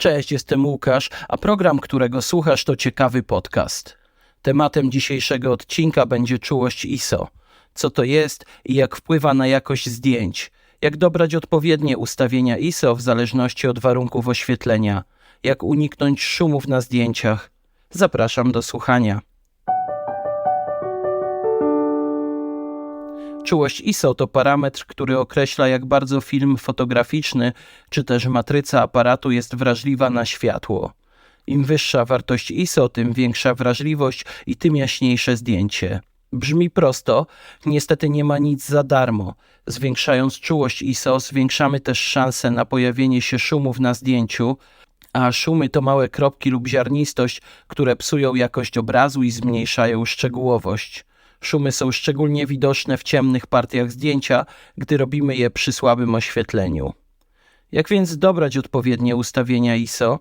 Cześć, jestem Łukasz, a program, którego słuchasz, to ciekawy podcast. Tematem dzisiejszego odcinka będzie czułość ISO. Co to jest i jak wpływa na jakość zdjęć? Jak dobrać odpowiednie ustawienia ISO w zależności od warunków oświetlenia? Jak uniknąć szumów na zdjęciach? Zapraszam do słuchania. Czułość ISO to parametr, który określa, jak bardzo film fotograficzny czy też matryca aparatu jest wrażliwa na światło. Im wyższa wartość ISO, tym większa wrażliwość i tym jaśniejsze zdjęcie. Brzmi prosto, niestety nie ma nic za darmo. Zwiększając czułość ISO, zwiększamy też szanse na pojawienie się szumów na zdjęciu, a szumy to małe kropki lub ziarnistość, które psują jakość obrazu i zmniejszają szczegółowość. Szumy są szczególnie widoczne w ciemnych partiach zdjęcia, gdy robimy je przy słabym oświetleniu. Jak więc dobrać odpowiednie ustawienia ISO?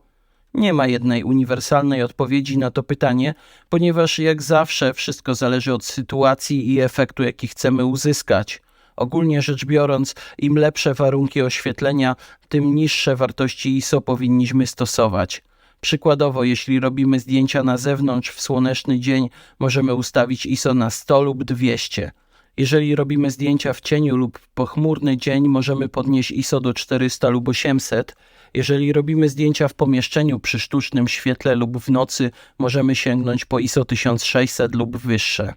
Nie ma jednej uniwersalnej odpowiedzi na to pytanie, ponieważ jak zawsze wszystko zależy od sytuacji i efektu, jaki chcemy uzyskać. Ogólnie rzecz biorąc, im lepsze warunki oświetlenia, tym niższe wartości ISO powinniśmy stosować. Przykładowo, jeśli robimy zdjęcia na zewnątrz w słoneczny dzień, możemy ustawić ISO na 100 lub 200. Jeżeli robimy zdjęcia w cieniu lub pochmurny dzień, możemy podnieść ISO do 400 lub 800. Jeżeli robimy zdjęcia w pomieszczeniu przy sztucznym świetle lub w nocy, możemy sięgnąć po ISO 1600 lub wyższe.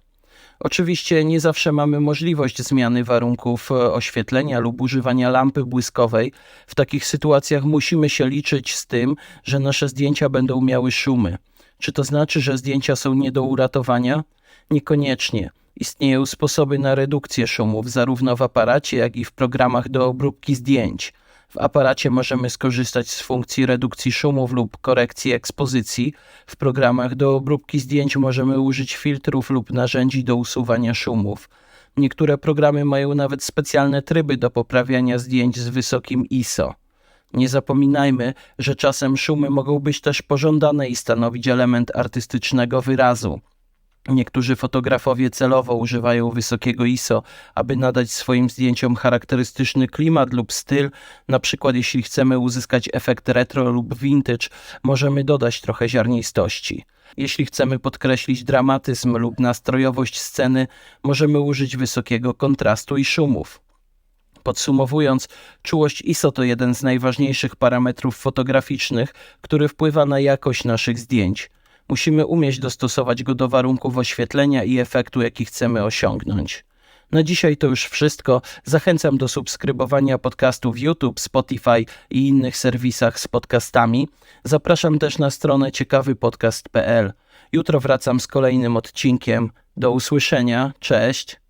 Oczywiście nie zawsze mamy możliwość zmiany warunków e, oświetlenia lub używania lampy błyskowej. W takich sytuacjach musimy się liczyć z tym, że nasze zdjęcia będą miały szumy. Czy to znaczy, że zdjęcia są nie do uratowania? Niekoniecznie. Istnieją sposoby na redukcję szumów zarówno w aparacie, jak i w programach do obróbki zdjęć. W aparacie możemy skorzystać z funkcji redukcji szumów lub korekcji ekspozycji. W programach do obróbki zdjęć możemy użyć filtrów lub narzędzi do usuwania szumów. Niektóre programy mają nawet specjalne tryby do poprawiania zdjęć z wysokim ISO. Nie zapominajmy, że czasem szumy mogą być też pożądane i stanowić element artystycznego wyrazu. Niektórzy fotografowie celowo używają wysokiego ISO, aby nadać swoim zdjęciom charakterystyczny klimat lub styl. Na przykład, jeśli chcemy uzyskać efekt retro lub vintage, możemy dodać trochę ziarnistości. Jeśli chcemy podkreślić dramatyzm lub nastrojowość sceny, możemy użyć wysokiego kontrastu i szumów. Podsumowując, czułość ISO to jeden z najważniejszych parametrów fotograficznych, który wpływa na jakość naszych zdjęć. Musimy umieć dostosować go do warunków oświetlenia i efektu, jaki chcemy osiągnąć. Na dzisiaj to już wszystko. Zachęcam do subskrybowania podcastów YouTube, Spotify i innych serwisach z podcastami. Zapraszam też na stronę ciekawypodcast.pl. Jutro wracam z kolejnym odcinkiem. Do usłyszenia. Cześć.